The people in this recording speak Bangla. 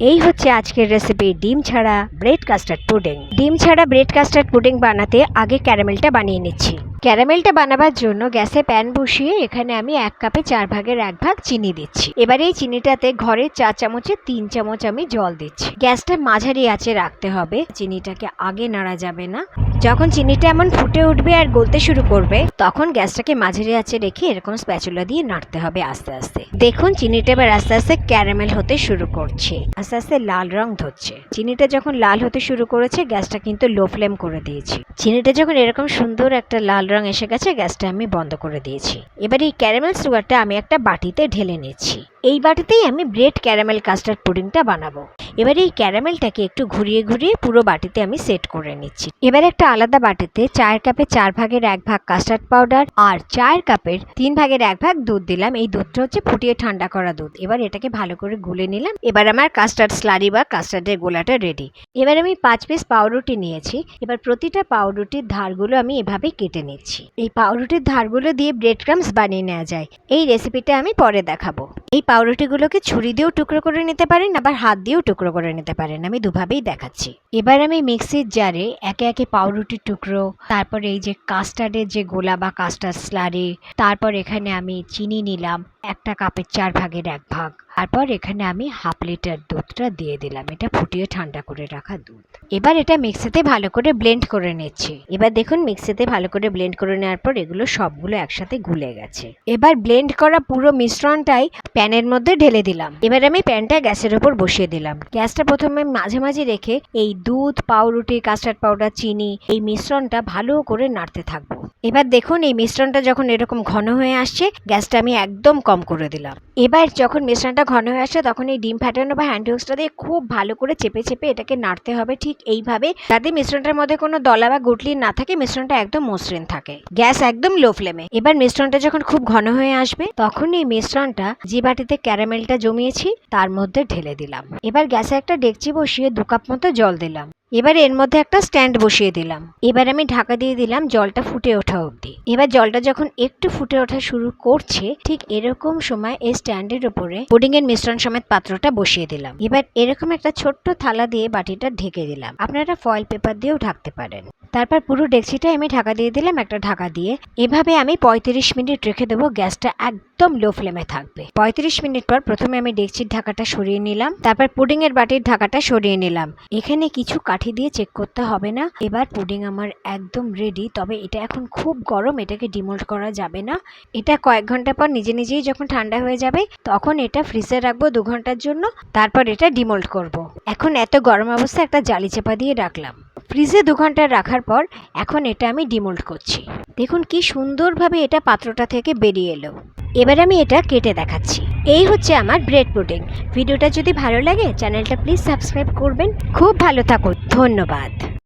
এই হচ্ছে আজকের রেসিপি ডিম ছাড়া ব্রেড কাস্টার্ড পুডিং ডিম ছাড়া ব্রেড কাস্টার্ড পুডিং বানাতে আগে ক্যারামেলটা বানিয়ে নিচ্ছি। ক্যারামেলটা বানাবার জন্য গ্যাসে প্যান বসিয়ে এখানে আমি এক কাপে চার ভাগের এক ভাগ চিনি দিচ্ছি। এবারে এই চিনিটাতে ঘরের চা চামচে, তিন চামচ আমি জল দিচ্ছি। গ্যাসটা মাঝারি আঁচে রাখতে হবে। চিনিটাকে আগে নাড়া যাবে না। যখন চিনিটা এমন ফুটে উঠবে আর গলতে শুরু করবে, তখন গ্যাসটাকে মাঝারি আঁচে রেখে এরকম স্প্যাচুলা দিয়ে নাড়তে হবে আস্তে আস্তে। দেখুন, চিনিটা এবার আস্তে আস্তে ক্যারামেল হতে শুরু করছে। আস্তে আস্তে লাল রং ধরছে। চিনিটা যখন লাল হতে শুরু করেছে, গ্যাসটা কিন্তু লো ফ্লেম করে দিয়েছি। চিনিটা যখন এরকম সুন্দর একটা লাল রং এসে গেছে, গ্যাসটা আমি বন্ধ করে দিয়েছি। এবার এই ক্যারামেল সুগারটা আমি একটা বাটিতে ঢেলে নিচ্ছি। এই বাটিতেই আমি ব্রেড ক্যারামেল কাস্টার্ড পুডিংটা বানাবো। এবার এই ক্যারামেলটাকে একটু ঘুরিয়ে ঘুরিয়ে পুরো বাটিতে আমি সেট করে নিচ্ছি। এবার একটা আলাদা বাটিতে চায়ের কাপে চার ভাগের এক ভাগ কাস্টার্ড পাউডার আর চায়ের কাপের তিন ভাগের এক ভাগ দুধ দিলাম। এই দুধটা হচ্ছে ফুটিয়ে ঠান্ডা করা দুধ। এবার এটাকে ভালো করে গুলে নিলাম। এবার আমার কাস্টার্ড স্লারি বা কাস্টার্ডের গোলাটা রেডি এবার আমি পাঁচ পিস পাউরুটি নিয়েছি। এবার প্রতিটা পাউরুটির ধারগুলো আমি এভাবে কেটে নিচ্ছি। এই পাউরুটির ধারগুলো দিয়ে ব্রেড ক্রামস বানিয়ে নেওয়া যায়। এই রেসিপিটা আমি পরে দেখাবো। এই পাউরুটিগুলোকে ছুরি দিয়েও টুকরো করে নিতে পারেন, আবার হাত দিয়েও টুকরো করে নিতে পারেন। আমি দুভাবেই দেখাচ্ছি। এবার আমি মিক্সির জারে একে একে পাউরুটির টুকরো, তারপর এই যে কাস্টার্ডের যে গোলা বা কাস্টার্ড স্লারি তারপর এখানে আমি চিনি নিলাম। একটা কাপের চার ভাগের এক ভাগ। তারপর এখানে আমি হাফ লিটার দুধটা দিয়ে দিলাম। এটা ফুটিয়ে ঠান্ডা করে রাখা দুধ। এবার এটা মিক্সিতে ভালো করে ব্লেন্ড করে নিচ্ছি। এবার দেখুন, মিক্সিতে ভালো করে ব্লেন্ড করে নেওয়ার পর এগুলো সবগুলো একসাথে গুলে গেছে। এবার ব্লেন্ড করা পুরো মিশ্রণটাই প্যানের মধ্যে ঢেলে দিলাম। এবার আমি প্যানটা গ্যাসের উপর বসিয়ে দিলাম। গ্যাসটা প্রথমে মাঝে মাঝে রেখে এই দুধ, পাউরুটি, কাস্টার্ড পাউডার, চিনি এই মিশ্রণটা ভালো করে নাড়তে থাকব। এবার দেখুন এই মিশ্রণটা যখন এরকম ঘন হয়ে আসছে, গ্যাসটা আমি একদম কম করে দিলাম। এবার যখন মিশ্রণটা ঘন হয়ে আসছে, তখন এই ডিম ফাটানো বা হ্যান্ড উইক্সটা দিয়ে খুব ভালো করে চেপে চেপে এটাকে নাড়তে হবে ঠিক এইভাবে। যাতে মিশ্রণটার মধ্যে কোনো দলা বা গুটলি না থাকে, মিশ্রণটা একদম মসৃণ থাকে। গ্যাস একদম লো ফ্লেমে। এবার মিশ্রণটা যখন খুব ঘন হয়ে আসবে, তখন এই মিশ্রণটা যে বাটিতে ক্যারামেলটা জমিয়েছি, তার মধ্যে ঢেলে দিলাম। এবার গ্যাসে একটা ডেকচি বসিয়ে দু কাপ মতো জল দিলাম। এবার এর মধ্যে একটা স্ট্যান্ড বসিয়ে দিলাম। এবার আমি ঢাকা দিয়ে দিলাম জলটা ফুটে ওঠা অবধি। এবার জলটা যখন একটু ফুটে ওঠা শুরু করছে, ঠিক এরকম সময় এই স্ট্যান্ডের উপরে পুডিং এর মিশ্রণ সমেত পাত্রটা বসিয়ে দিলাম। এবার এরকম একটা ছোট্ট থালা দিয়ে বাটিটা ঢেকে দিলাম। আপনারা ফয়েল পেপার দিয়েও ঢাকতে পারেন। তারপর পুরো ডেকচিটা আমি ঢাকা দিয়ে দিলাম একটা ঢাকা দিয়ে। এভাবে আমি পঁয়ত্রিশ মিনিট রেখে দেবো গ্যাসটা একদম লো ফ্লেমে থাকবে। পঁয়ত্রিশ মিনিট পর প্রথমে আমি ডেকচির ঢাকাটা সরিয়ে নিলাম। তারপর পুডিং এর বাটির ঢাকাটা সরিয়ে নিলাম। এখানে কিছু কাঠি দিয়ে চেক করতে হবে না। এবার পুডিং আমার একদম রেডি তবে এটা এখন খুব গরম, এটাকে ডিমোল্ড করা যাবে না। এটা কয়েক ঘণ্টা পর নিজে নিজেই যখন ঠান্ডা হয়ে যাবে, তখন এটা ফ্রিজে রাখব দু ঘণ্টার জন্য, তারপর এটা ডিমোল্ড করব। এখন এত গরম অবস্থায় একটা জালি চাপা দিয়ে রাখলাম। ফ্রিজে দু ঘণ্টা রাখার পর এখন এটা আমি ডিমোল্ড করছি। দেখুন কি সুন্দরভাবে এটা পাত্রটা থেকে বেরিয়ে এলো। এবার আমি এটা কেটে দেখাচ্ছি। এই হচ্ছে আমার ব্রেড পুডিং ভিডিওটা যদি ভালো লাগে চ্যানেলটা প্লিজ সাবস্ক্রাইব করবেন। খুব ভালো থাকুন। ধন্যবাদ।